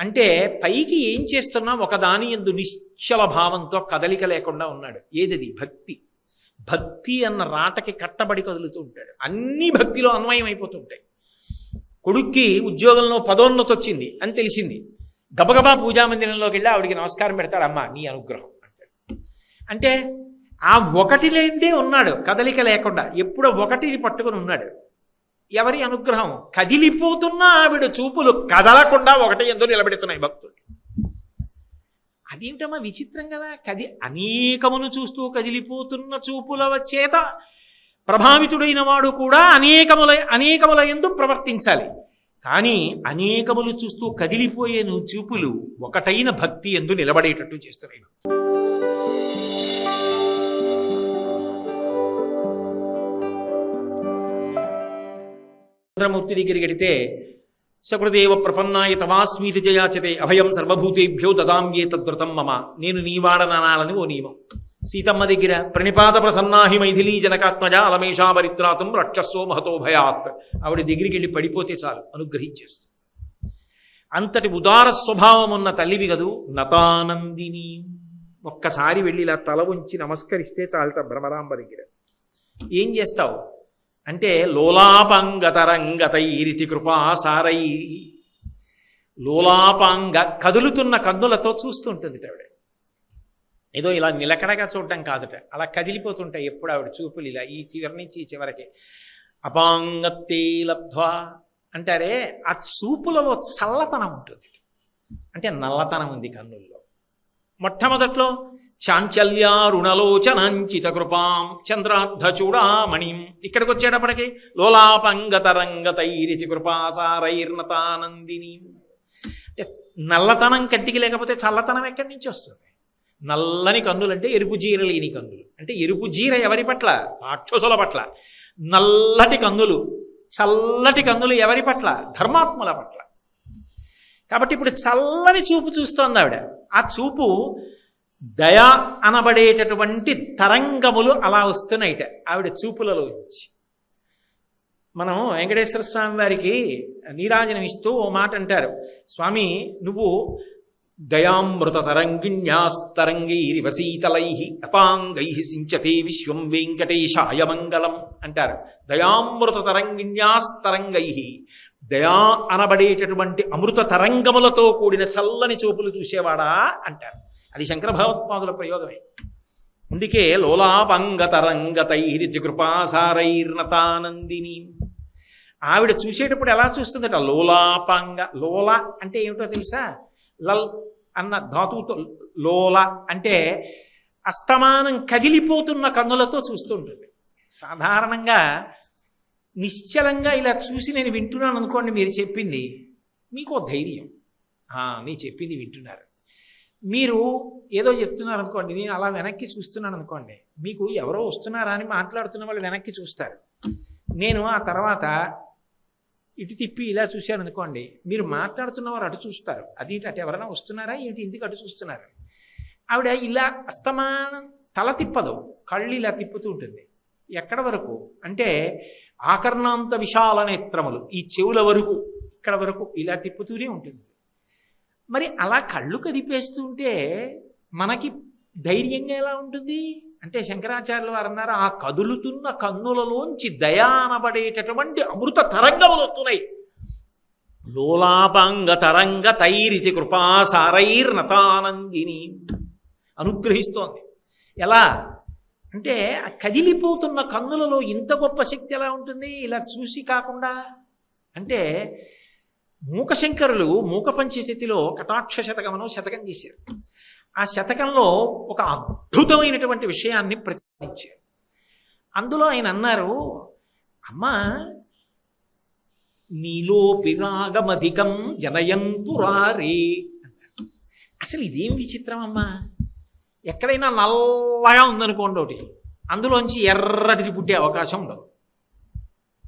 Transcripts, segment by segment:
అంటే పైకి ఏం చేస్తున్నా ఒకదాని ఎందు నిశ్చల భావంతో కదలిక లేకుండా ఉన్నాడు. ఏదది? భక్తి. భక్తి అన్న రాటకి కట్టబడి కదులుతూ ఉంటాడు. అన్ని భక్తిలో అన్వయం అయిపోతుంటాయి. కొడుక్కి ఉద్యోగంలో పదోన్నతి వచ్చింది అని తెలిసింది. గబగబా పూజామందిరంలోకి వెళ్ళి ఆవిడికి నమస్కారం పెడతాడు అమ్మా నీ అనుగ్రహం అంటాడు. అంటే ఆ ఒకటి లేదే ఉన్నాడు. కదలిక లేకుండా ఎప్పుడో ఒకటిని పట్టుకుని ఉన్నాడు. ఎవరి అనుగ్రహం? కదిలిపోతున్న ఆవిడ చూపులు కదలకుండా ఒకటే ఎందు నిలబెడుతున్నాయి భక్తులు? అదేంటమ్మా విచిత్రం కదా? కది అనేకమును చూస్తూ కదిలిపోతున్న చూపుల చేత ప్రభావితుడైన వాడు కూడా అనేకముల అనేకముల ఎందు ప్రవర్తించాలి. కానీ అనేకములు చూస్తూ కదిలిపోయే నువ్వు చూపులు ఒకటైన భక్తి ఎందు నిలబడేటట్టు చేస్తున్నాయి చంద్రమూర్తి దగ్గరికి వెడితే సకృదేవ ప్రపన్నాయ తవాస్మీతి జయాచతే అభయం సర్వభూతేభ్యో దదామ్యే తద్వ్రతం మమ. నేను నీవాడనాలని ఓ నియమం. సీతమ్మ దగ్గర ప్రణిపాత ప్రసన్నాహి మైథిలీ జనకాత్మజ అలమేషాభరిత్రాతం రక్షస్సో మహతో భయాత్. ఆవిడ దగ్గరికి వెళ్ళి పడిపోతే చాలు అనుగ్రహించేస్తుంది అంతటి ఉదార స్వభావం ఉన్న తల్లివి కదూ నతానందిని. ఒక్కసారి వెళ్ళి ఇలా తల ఉంచి నమస్కరిస్తే చాలట భ్రమరాంబ దగ్గర. ఏం చేస్తావు? అంటే లోలాపాంగతరంగతైరితి కృపాసారై. లోలాపాంగ కదులుతున్న కన్నులతో చూస్తుంటుంది ఆవిడ. ఏదో ఇలా నిలకడగా చూడటం కాదుట. అలా కదిలిపోతుంటాయి ఎప్పుడు ఆవిడ చూపులు ఇలా ఈ చివరి నుంచి ఈ చివరికి. అపాంగత్తే లబ్ధ్వా అంటారే ఆ చూపులలో చల్లతనం ఉంటుంది. అంటే నల్లతనం ఉంది కన్నుల్లో. మొట్టమొదట్లో చాంచల్యారుణలోచనంచిత కృపాం చంద్రార్ధ చూడామణిం ఇక్కడికి వచ్చేటప్పటికి లోలాపంగతరంగతైరిచి కృపాసారైర్నతానందిని అంటే నల్లతనం కంటికి లేకపోతే చల్లతనం ఎక్కడి నుంచి వస్తుంది? నల్లని కన్నులు అంటే ఎరుపు జీర లేని కన్నులు. అంటే ఎరుపు జీర ఎవరి పట్ల? రాక్షసుల పట్ల. నల్లటి కన్నులు చల్లటి కన్నులు ఎవరి పట్ల? ధర్మాత్ముల పట్ల. కాబట్టి ఇప్పుడు చల్లని చూపు చూస్తోంది ఆవిడ. ఆ చూపు దయ అనబడేటటువంటి తరంగములు అలా వస్తున్నాయిట ఆవిడ చూపులలో వచ్చి మనం వెంకటేశ్వర స్వామి వారికి నీరాజనం ఇస్తూ ఓ మాట అంటారు. స్వామి నువ్వు దయామృత తరంగిణ్యాస్తరంగైరివ శీతలై అపాంగై సించతే విశ్వం వెంకటేశాయ మంగళం అంటారు. దయామృత తరంగిణ్యాస్తరంగై దయా అనబడేటటువంటి అమృత తరంగములతో కూడిన చల్లని చూపులు చూసేవాడా అంటారు. అది శంకర భగవత్పాదుల ప్రయోగమే. అందుకే లోలాపంగ తరంగతైరితి కృపాసారైర్నతానందిని. ఆవిడ చూసేటప్పుడు ఎలా చూస్తుందట? లోలాపంగ లోల అంటే ఏమిటో తెలుసా? లల్ అన్న ధాతువుతో లోల అంటే అస్తమానం కదిలిపోతున్న కన్నులతో చూస్తుంటుంది. సాధారణంగా నిశ్చలంగా ఇలా చూసి నేను వింటున్నాను అనుకోండి మీరు చెప్పింది మీకు ధైర్యం. మీ చెప్పింది వింటున్నారు. మీరు ఏదో చెప్తున్నారు అనుకోండి నేను అలా వెనక్కి చూస్తున్నాను అనుకోండి మీకు ఎవరో వస్తున్నారా అని మాట్లాడుతున్న వాళ్ళు వెనక్కి చూస్తారు. నేను ఆ తర్వాత ఇటు తిప్పి ఇలా చూశాను అనుకోండి మీరు మాట్లాడుతున్నవారు అటు చూస్తారు. అది ఇటు అటు ఎవరైనా వస్తున్నారా? ఏంటి ఇంటికి అటు చూస్తున్నారు. ఆవిడ ఇలా అస్తమానం తల తిప్పదు కళ్ళు ఇలా తిప్పుతూ ఉంటుంది. ఎక్కడ వరకు? అంటే ఆకర్ణాంత విశాల నేత్రములు ఈ చెవుల వరకు ఇక్కడ వరకు ఇలా తిప్పుతూనే ఉంటుంది. మరి అలా కళ్ళు కదిపేస్తుంటే మనకి ధైర్యంగా ఎలా ఉంటుంది? అంటే శంకరాచార్యులు వారు అన్నారు ఆ కదులుతున్న కన్నులలోంచి దయానబడేటటువంటి అమృత తరంగములు వస్తున్నాయి. లోలాపాంగ తరంగ తైరితి కృపాసారైర్నతానందిని అనుగ్రహిస్తోంది. ఎలా? అంటే కదిలిపోతున్న కన్నులలో ఇంత గొప్ప శక్తి ఎలా ఉంటుంది? ఇలా చూసి కాకుండా? అంటే మూకశంకరులు మూకపంచశతిలో కటాక్ష శతకమనో శతకం చేశారు ఆ శతకంలో ఒక అద్భుతమైనటువంటి విషయాన్ని ప్రతిపాదించారు. అందులో ఆయన అన్నారు అమ్మ నీలో పిరాగమధికం జనయంతు అన్నారు. అసలు ఇదేం విచిత్రం అమ్మా? ఎక్కడైనా నల్లగా ఉందనుకోండి ఒకటి అందులోంచి ఎర్రటిది పుట్టే అవకాశం ఉండదు.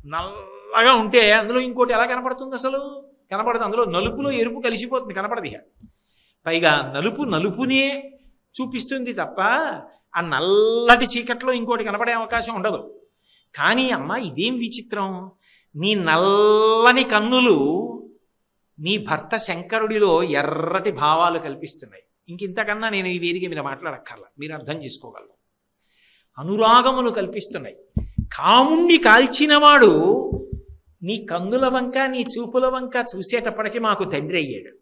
నల్లగా ఉంటే అందులో ఇంకోటి ఎలా కనపడుతుంది అసలు? కనపడదు. అందులో నలుపులో ఎరుపు కలిసిపోతుంది కనపడదు ఇక పైగా నలుపు నలుపునే చూపిస్తుంది తప్ప ఆ నల్లటి చీకట్లో ఇంకోటి కనపడే అవకాశం ఉండదు. కానీ అమ్మ ఇదేం విచిత్రం? నీ నల్లని కన్నులు నీ భర్త శంకరుడిలో ఎర్రటి భావాలు కల్పిస్తున్నాయి. ఇంకింతకన్నా నేను ఈ వేదిక మీద మాట్లాడక్కర్లా. మీరు అర్థం చేసుకోగలరు. అనురాగములు కల్పిస్తున్నాయి. కాముణ్ణి కాల్చినవాడు నీ కందుల వంక నీ చూపుల వంక చూసేటప్పటికి మాకు తండ్రి అయ్యాడు.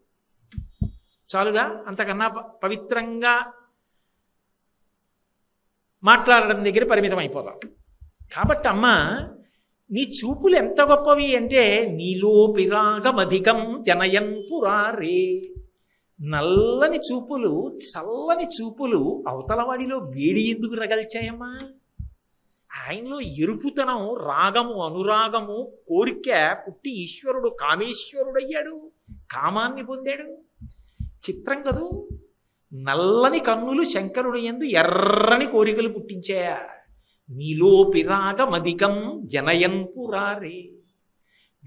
చాలుగా? అంతకన్నా పవిత్రంగా మాట్లాడడం దగ్గర పరిమితం అయిపోదాం. కాబట్టి అమ్మ నీ చూపులు ఎంత గొప్పవి అంటే నీలో పిరాగమధికం జనయన్ పురారే నల్లని చూపులు చల్లని చూపులు అవతలవాడిలో వేడి ఎందుకు రగల్చాయమ్మా? ఆయనలో ఎరుపుతనం రాగము అనురాగము కోరిక పుట్టి ఈశ్వరుడు కామేశ్వరుడయ్యాడు కామాన్ని పొందాడు. చిత్రం కదూ? నల్లని కన్నులు శంకరుడు ఎందు ఎర్రని కోరికలు పుట్టించాయా? నీలోపి రాగమధికం జనయన్ పురారే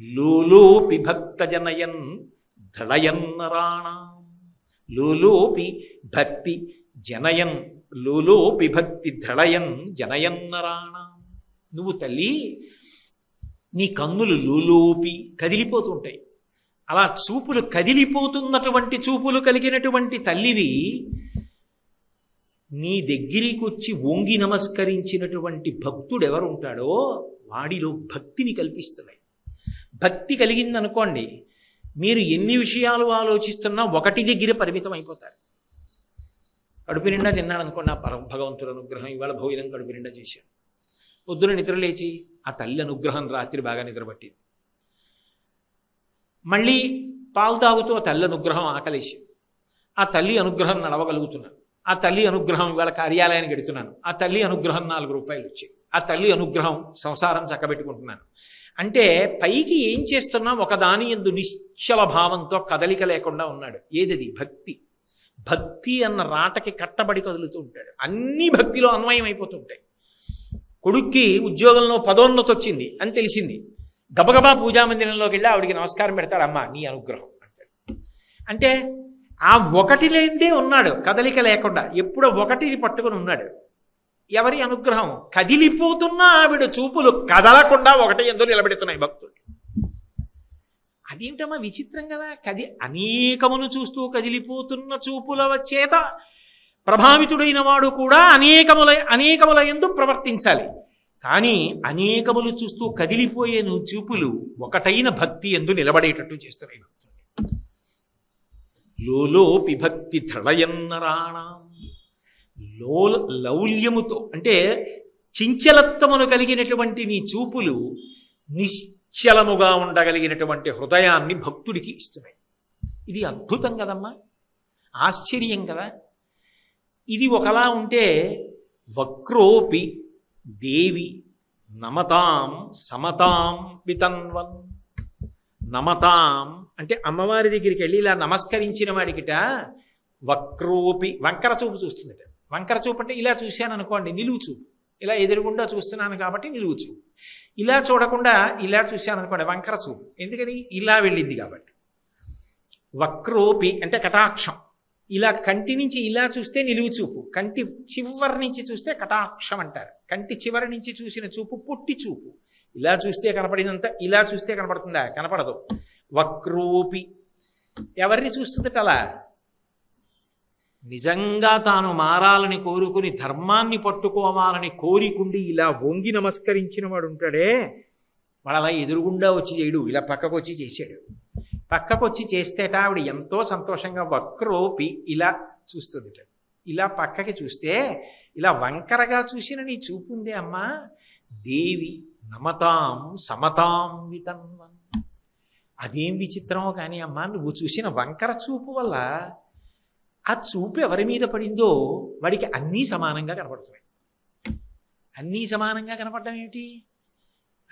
లోలోపి భక్త జనయన్ ధళయన్నరాణం లోలోపి భక్తి జనయన్ లోలోపి భక్తి ధళయన్ జనయన్నరాణ నువ్వు తల్లి నీ కన్నులు లోలోపి కదిలిపోతుంటాయి. అలా చూపులు కదిలిపోతున్నటువంటి చూపులు కలిగినటువంటి తల్లివి నీ దగ్గరికి వచ్చి వంగి నమస్కరించినటువంటి భక్తుడు ఎవరు ఉంటాడో వాడిలో భక్తిని కల్పిస్తున్నాయి. భక్తి కలిగిందనుకోండి మీరు ఎన్ని విషయాలు ఆలోచిస్తున్నా ఒకటి దగ్గర పరిమితం అయిపోతారు. కడుపు నిండా తిన్నాడు అనుకోండి పర- భగవంతుడు అనుగ్రహం ఇవాళ భోజనం కడుపు నిండా చేశాడు. పొద్దున నిద్ర లేచి ఆ తల్లి అనుగ్రహం రాత్రి బాగా నిద్రపట్టింది. మళ్ళీ పాలు తాగుతూ ఆ తల్లి అనుగ్రహం ఆకలేసి ఆ తల్లి అనుగ్రహం నడవగలుగుతున్నాను. ఆ తల్లి అనుగ్రహం ఇవాళ కార్యాలయానికి ఎడుతున్నాను. ఆ తల్లి అనుగ్రహం నాలుగు రూపాయలు వచ్చాయి. ఆ తల్లి అనుగ్రహం సంసారం చక్కబెట్టుకుంటున్నాను. అంటే పైకి ఏం చేస్తున్నా? ఒకదాని ఎందు నిశ్చల భావంతో కదలిక లేకుండా ఉన్నాడు. ఏదది? భక్తి. భక్తి అన్న రాటకి కట్టబడి కదులుతూ ఉంటాడు. అన్ని భక్తిలో అన్వయం అయిపోతుంటాయి. కొడుక్కి ఉద్యోగంలో పదోన్నతి వచ్చింది అని తెలిసింది. గబగబా పూజామందిరంలోకి వెళ్ళి ఆవిడికి నమస్కారం పెడతాడు. అమ్మ నీ అనుగ్రహం అంటాడు. అంటే ఆ ఒకటి లేనిదే ఉన్నాడు. కదలిక లేకుండా ఎప్పుడో ఒకటిని పట్టుకుని ఉన్నాడు. ఎవరి అనుగ్రహం? కదిలిపోతున్న ఆవిడ చూపులు కదలకుండా ఒకటే ఎందుకు నిలబెడుతున్నాయి భక్తులు. అదేంటమ్మా విచిత్రం కదా? కది అనేకమును చూస్తూ కదిలిపోతున్న చూపుల చేత ప్రభావితుడైన వాడు కూడా అనేకముల అనేకముల ఎందు ప్రవర్తించాలి. కానీ అనేకములు చూస్తూ కదిలిపోయే నువ్వు చూపులు ఒకటైన భక్తి ఎందు నిలబడేటట్టు చేస్తున్నాయి భక్తులు. లోలోపి భక్తి ధళయన్నరాణం లో లౌల్యముతో అంటే చించలత్వమును కలిగినటువంటి నీ చూపులు నిశ్చలముగా ఉండగలిగినటువంటి హృదయాన్ని భక్తుడికి ఇస్తున్నాయి ఇది అద్భుతం కదమ్మా. ఆశ్చర్యం కదా. ఇది ఒకలా ఉంటే వక్రోపి దేవి నమతాం సమతాం వితన్వన్. నమతాం అంటే అమ్మవారి దగ్గరికి వెళ్ళి ఇలా నమస్కరించిన వాడికిట వక్రోపి వంకర చూపు చూస్తుంది వంకర చూపు అంటే ఇలా చూశాను అనుకోండి నిలువు చూపు. ఇలా ఎదురుగుండా చూస్తున్నాను కాబట్టి నిలువు చూపు. ఇలా చూడకుండా ఇలా చూశాను అనుకోండి వంకర చూపు. ఎందుకని? ఇలా వెళ్ళింది కాబట్టి. వక్రోపి అంటే కటాక్షం. ఇలా కంటి నుంచి ఇలా చూస్తే నిలువు చూపు. కంటి చివరి నుంచి చూస్తే కటాక్షం అంటారు. కంటి చివరి నుంచి చూసిన చూపు పొట్టి చూపు. ఇలా చూస్తే కనపడినంత ఇలా చూస్తే కనపడుతుందా? కనపడదు. వక్రోపి. ఎవరిని చూస్తుందట అలా? నిజంగా తాను మారాలని కోరుకుని ధర్మాన్ని పట్టుకోవాలని కోరికుండి ఇలా వంగి నమస్కరించిన వాడు ఉంటాడే వాడు అలా ఎదురుగుండా వచ్చి చేయడు ఇలా పక్కకు వచ్చి చేశాడు. పక్కకు వచ్చి చేస్తేట ఆవిడ ఎంతో సంతోషంగా వక్రోపి ఇలా చూస్తుంది ఇలా పక్కకి చూస్తే ఇలా వంకరగా చూసిన నీ చూపుందే అమ్మా దేవి నమతాం సమతాం వితన్వన్. అదేం విచిత్రమో కానీ అమ్మా నువ్వు చూసిన వంకర చూపు వల్ల ఆ చూపు ఎవరి మీద పడిందో వాడికి అన్నీ సమానంగా కనపడుతున్నాయి. అన్నీ సమానంగా కనపడడం ఏమిటి?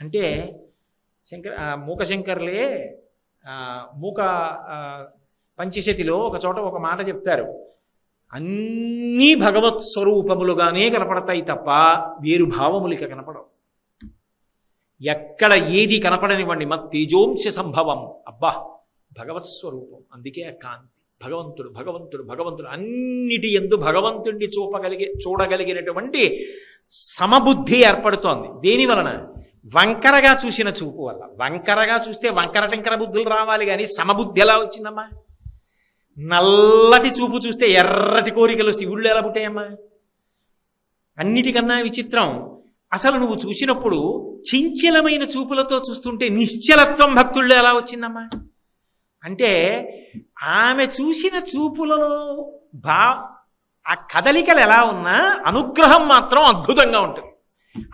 అంటే శంకర్ మూక శంకర్లే ఆ, మూక ఆ, పంచశతిలో ఒక చోట ఒక మాట చెప్తారు. అన్నీ భగవత్ స్వరూపములుగానే కనపడతాయి తప్ప వేరు భావములు ఇక కనపడవు. ఎక్కడ ఏది కనపడనివ్వండి మత్ తేజోంశ సంభవం. అబ్బా భగవత్ స్వరూపం. అందుకే ఆ కాంతి. భగవంతుడు భగవంతుడు భగవంతుడు అన్నిటి ఎందు భగవంతుణ్ణి చూపగలిగే చూడగలిగినటువంటి సమబుద్ధి ఏర్పడుతోంది. దేని వలన? వంకరగా చూసిన చూపు వల్ల. వంకరగా చూస్తే వంకర టెంకర బుద్ధులు రావాలి కానీ సమబుద్ధి ఎలా వచ్చిందమ్మా? నల్లటి చూపు చూస్తే ఎర్రటి కోరికలు శివుళ్ళు ఎలా పుట్టాయమ్మా? అన్నిటికన్నా విచిత్రం. అసలు నువ్వు చూసినప్పుడు చించలమైన చూపులతో చూస్తుంటే నిశ్చలత్వం భక్తుల్లో ఎలా వచ్చిందమ్మా? అంటే ఆమె చూసిన చూపులలో బా ఆ కదలికలు ఎలా ఉన్నా అనుగ్రహం మాత్రం అద్భుతంగా ఉంటుంది.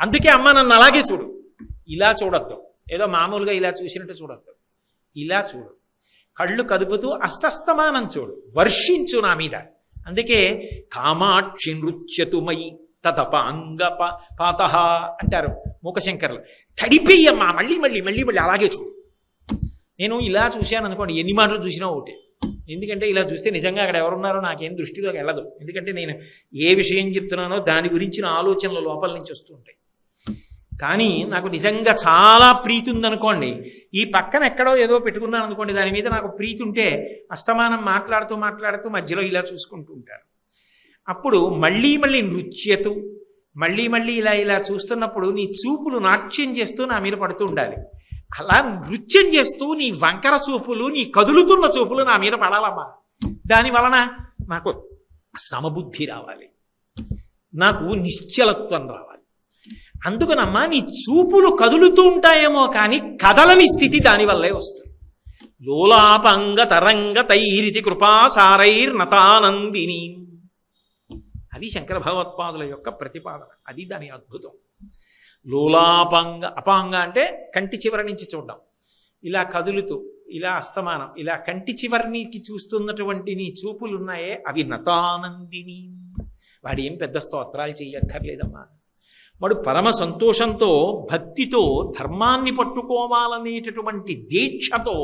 అందుకే అమ్మ నన్ను అలాగే చూడు. ఇలా చూడొద్దు. ఏదో మామూలుగా ఇలా చూసినట్టు చూడొద్దు. ఇలా చూడు. కళ్ళు కదుపుతూ అస్తస్తమానం చూడు. వర్షించు నా మీద. అందుకే కామాక్షి నృత్యతుమయి తతపాంగ పాత అంటారు మూకశంకర్లు తడిపేయమ్మా మళ్ళీ మళ్ళీ మళ్ళీ మళ్ళీ అలాగే చూడు. నేను ఇలా చూశాను అనుకోండి ఎన్ని మాటలు చూసినా ఒకటే. ఎందుకంటే ఇలా చూస్తే నిజంగా అక్కడ ఎవరున్నారో నాకేం దృష్టిలోకి వెళ్ళదు. ఎందుకంటే నేను ఏ విషయం చెప్తున్నానో దాని గురించిన ఆలోచనలు లోపల నుంచి వస్తూ ఉంటాయి. కానీ నాకు నిజంగా చాలా ప్రీతి ఉందనుకోండి ఈ పక్కన ఎక్కడో ఏదో పెట్టుకున్నాను అనుకోండి దాని మీద నాకు ప్రీతి ఉంటే అస్తమానం మాట్లాడుతూ మాట్లాడుతూ మధ్యలో ఇలా చూసుకుంటూ ఉంటారు అప్పుడు మళ్ళీ మళ్ళీ నృత్యతు మళ్ళీ మళ్ళీ ఇలా ఇలా చూస్తున్నప్పుడు నీ చూపులు నాట్యం చేస్తూ నా మీద పడుతూ ఉండాలి. అలా నృత్యం చేస్తూ నీ వంకర చూపులు నీ కదులుతున్న చూపులు నా మీద పడాలమ్మా. దాని వలన నాకు సమబుద్ధి రావాలి. నాకు నిశ్చలత్వం రావాలి. అందుకనమ్మా నీ చూపులు కదులుతూ ఉంటాయేమో కానీ కదలని స్థితి దానివల్లే వస్తుంది. లోలాపంగ తరంగ తైరితి కృపాసారైర్నతానందిని అది శంకర భగవత్పాదుల యొక్క ప్రతిపాదన. అది దాని అద్భుతం. లోలాపాంగ అపాంగ అంటే కంటి చివరి నుంచి చూడడం. ఇలా కదులుతూ ఇలా అస్తమానం ఇలా కంటి చివరికి చూస్తున్నటువంటి నీ చూపులు ఉన్నాయే అవి నతానందిని. వాడు ఏం పెద్ద స్తోత్రాలు చెయ్యక్కర్లేదమ్మా వాడు పరమ సంతోషంతో భక్తితో ధర్మాన్ని పట్టుకోవాలనేటటువంటి దీక్షతో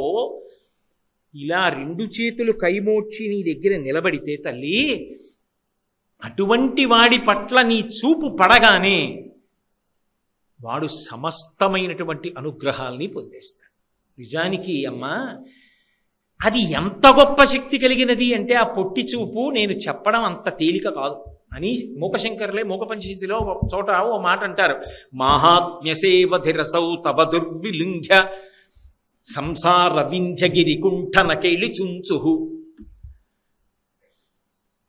ఇలా రెండు చేతులు కైమోడ్చి నీ దగ్గర నిలబడితే తల్లి అటువంటి వాడి పట్ల నీ చూపు పడగానే వాడు సమస్తమైనటువంటి అనుగ్రహాల్ని పొందేస్తాడు. నిజానికి అమ్మా అది ఎంత గొప్ప శక్తి కలిగినది అంటే ఆ పొట్టి చూపు నేను చెప్పడం అంత తేలిక కాదు. అని మూకశంకర్లే మూకపంచశితిలో ఒక చోట ఓ మాట అంటారు. మాహాత్మ్యసేవధిరసౌ తవ దుర్విలుంఘ్య సంసార వింధ్యగిరి కుంఠన కేళి చుంచుహు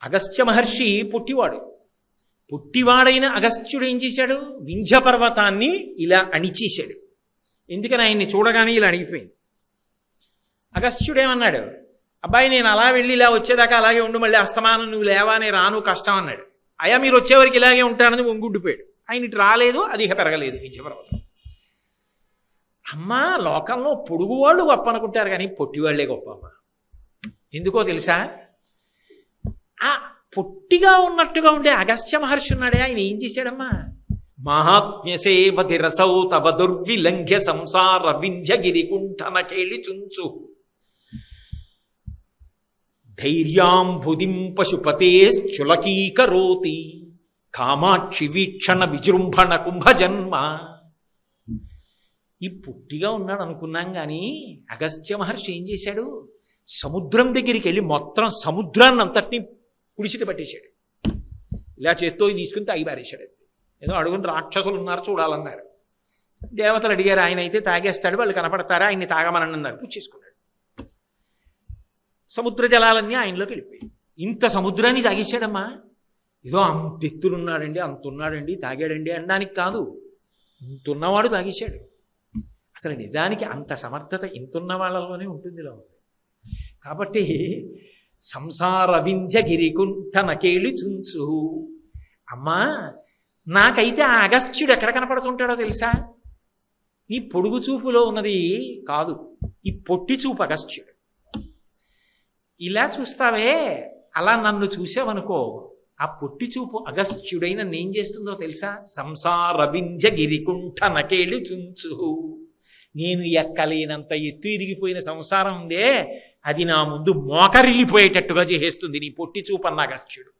అగస్త్య మహర్షి పుట్టివాడు. పుట్టివాడైన అగస్త్యుడు ఏం చేశాడు? వింధ్యపర్వతాన్ని ఇలా అణిచేశాడు. ఎందుకని ఆయన్ని చూడగానే ఇలా అణిగిపోయింది. అగస్త్యుడేమన్నాడు అబ్బాయి నేను అలా వెళ్ళి ఇలా వచ్చేదాకా అలాగే ఉండు మళ్ళీ అస్తమానం నువ్వు లేవానే రాను కష్టం అన్నాడు. అయ్యా మీరు వచ్చేవరకు ఇలాగే ఉంటానని ఒంగుండిపోయాడు ఆయన ఇటు రాలేదు అది ఇక పెరగలేదు వింధ్యపర్వతం. అమ్మా లోకంలో పొడుగు వాళ్ళు గొప్ప అనుకుంటారు కానీ పొట్టివాళ్ళే గొప్ప అమ్మ. ఎందుకో తెలుసా? ఆ పొట్టిగా ఉన్నట్టుగా ఉండే అగస్త్య మహర్షి ఉన్నాడే. ఆయన ఏం చేశాడమ్మా? మహాత్మ్యసేవతి రసౌ తవ దుర్విలంఘ్య సంసార వింధ్యగిరి కుంఠన కేళి చుంచు ధైర్యాంబుదిం పశుపతే చులకీకరోతి కామాక్షి వీక్షణ విజృంభణ కుంభజన్మ. ఈ పుట్టిగా ఉన్నాడు అనుకున్నాం కానీ అగస్త్య మహర్షి ఏం చేశాడు? సముద్రం దగ్గరికి వెళ్ళి మొత్తం సముద్రాన్ని అంతటినీ పుడిచిట పట్టేశాడు. ఇలా చేత్తో ఇది తీసుకుని తాగి పారేశాడు. ఏదో అడుగుని రాక్షసులు ఉన్నారు చూడాలన్నారు. దేవతలు అడిగారు ఆయన అయితే తాగేస్తాడు వాళ్ళు కనపడతారా? ఆయన్ని తాగమని అన్నారు. పుచ్చేసుకున్నాడు సముద్ర జలాలన్నీ ఆయనలోకి వెళ్ళిపోయాయి. ఇంత సముద్రాన్ని తాగేశాడమ్మా? ఏదో అంత ఎత్తులున్నాడండి అంత ఉన్నాడండి తాగాడండి అనడానికి కాదు ఇంతున్నవాడు తాగేశాడు. అసలు నిజానికి అంత సమర్థత ఇంతున్న వాళ్ళలోనే ఉంటుంది ఉంది. కాబట్టి సంసార వింధ్య గిరికుంఠన కేళి చుంచు అమ్మా నాకైతే ఆ అగస్త్యుడు ఎక్కడ కనపడుతుంటాడో తెలుసా? ఈ పొడుగు చూపులో ఉన్నది కాదు ఈ పొట్టి చూపు అగస్త్యుడు. ఇలా చూస్తావే అలా నన్ను చూసావనుకో ఆ పొట్టి చూపు అగస్త్యుడైన నేం చేస్తుందో తెలుసా? సంసార వింధ్య గిరికుంఠ నకేళి చుంచు నేను ఎక్కలేనంత ఎత్తు ఇరిగిపోయిన సంసారం ఉందే అది నా ముందు మోకరిల్లిపోయేటట్టుగా చేసేస్తుంది. నీ పొట్టి చూపు అగస్త్యుడు.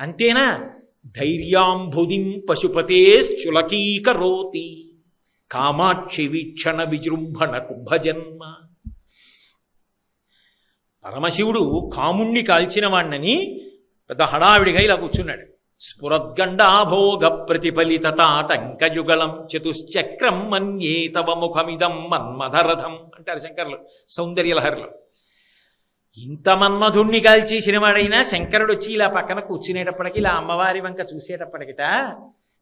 అంతేనా? ధైర్యాంబుదిం పశుపతే చులకీకరోతి కామాక్షి వీక్షణ విజృంభణ కుంభజన్మ. పరమశివుడు కాముణ్ణి కాల్చిన వాణ్ణని పెద్ద హడావిడిగా ఇలా కూర్చున్నాడు. స్ఫురద్గండాభోగ ప్రతిఫలిత తాటంకయుగళం చతుశ్చక్రం మన్యే తవ ముఖమిదం మన్మధరథం. అంటారు శంకర్లు సౌందర్యలహరిలో. ఇంత మన్మధుణ్ణి కాల్చేసిన వాడైనా శంకరుడు వచ్చి ఇలా పక్కన కూర్చునేటప్పటికి ఇలా అమ్మవారి వంక చూసేటప్పటికిట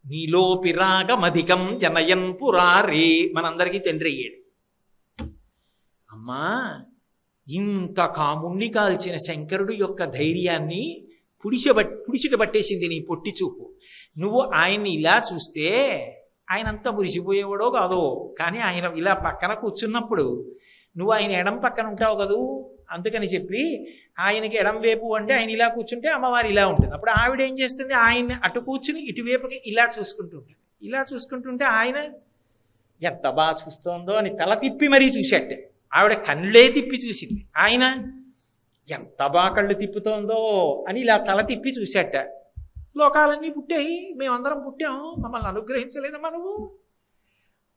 నీలోపి రాగమధికం జనయన్ పురారే మనందరికీ తండ్రి అయ్యాడు. అమ్మా ఇంత కాముణ్ణి కాల్చిన శంకరుడు యొక్క ధైర్యాన్ని పుడిచబట్ పుడిచిట పట్టేసింది నీ పొట్టి చూపు. నువ్వు ఆయన్ని ఇలా చూస్తే ఆయన అంతా మురిసిపోయేవాడో కాదో కానీ ఆయన ఇలా పక్కన కూర్చున్నప్పుడు నువ్వు ఆయన ఎడం పక్కన ఉంటావు కదూ? అందుకని చెప్పి ఆయనకి ఎడం వైపు అంటే ఆయన ఇలా కూర్చుంటే అమ్మవారు ఇలా ఉంటుంది. అప్పుడు ఆవిడ ఏం చేస్తుంది? ఆయన్ని అటు కూర్చుని ఇటువైపుకి ఇలా చూసుకుంటుంటుంది ఇలా చూసుకుంటుంటే ఆయన ఎంత బాగా చూస్తోందో అని తల తిప్పి మరీ చూసేట్టే. ఆవిడ కళ్ళే తిప్పి చూసింది. ఆయన ఎంత బాగా కళ్ళు తిప్పుతోందో అని ఇలా తల తిప్పి చూసేట లోకాలన్నీ పుట్టాయి మేమందరం పుట్టాం. మమ్మల్ని అనుగ్రహించలేదమ్మా నువ్వు.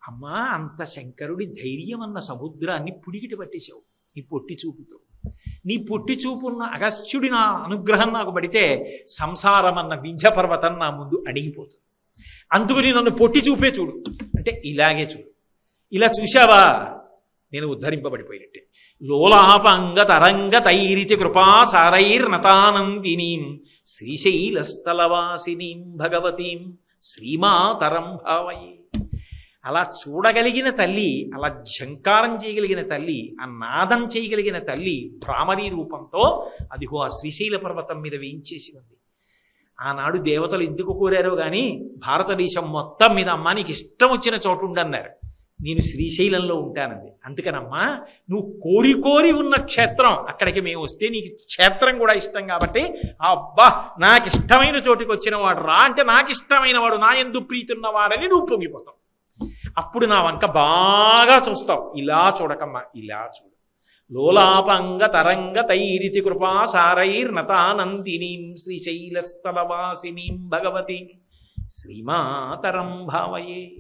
అమ్మా అంత శంకరుడి ధైర్యం అన్న సముద్రాన్ని పుడిగిటి పట్టేశావు నీ పొట్టి చూపుతో. నీ పొట్టి చూపున్న అగస్త్యుడి నా అనుగ్రహం నాకు పడితే సంసారం అన్న వింధ్య పర్వతం నా ముందు అడిగిపోతుంది అందుకని నన్ను పొట్టి చూపే చూడు. అంటే ఇలాగే చూడు. ఇలా చూశావా? నేను ఉద్ధరింపబడిపోయినట్టే. లోలాపంగ తరంగ తైరితి కృపా సారైర్నతానందినీం శ్రీశైలస్థలవాసినీం భగవతీం శ్రీమాతరం భావయే. అలా చూడగలిగిన తల్లి అలా ఝంకారం చేయగలిగిన తల్లి ఆ నాదం చేయగలిగిన తల్లి భ్రామరీ రూపంతో అదిగో ఆ శ్రీశైల పర్వతం మీద వేయించేసి ఉంది. ఆనాడు దేవతలు ఎందుకు కోరారో కానీ భారతదేశం మొత్తం మీద అమ్మా నీకు ఇష్టం వచ్చిన చోటు ఉండన్నారు నేను శ్రీశైలంలో ఉంటానండి అందుకనమ్మా నువ్వు కోరి కోరి ఉన్న క్షేత్రం అక్కడికి మేము వస్తే నీకు క్షేత్రం కూడా ఇష్టం కాబట్టి అబ్బా నాకు ఇష్టమైన చోటుకి వచ్చిన వాడు రా అంటే నాకు ఇష్టమైన వాడు నా ఎందు ప్రీతి ఉన్నవాడని నువ్వు పొంగిపోతావు. అప్పుడు నా వంక బాగా చూస్తావు. ఇలా చూడకమ్మా ఇలా చూడు. లోలాపంగ తరంగ తైరితి కృపా సారైర్నతానందినీం శ్రీశైలస్థలవాసినీం భగవతి శ్రీమాతరం భావయే.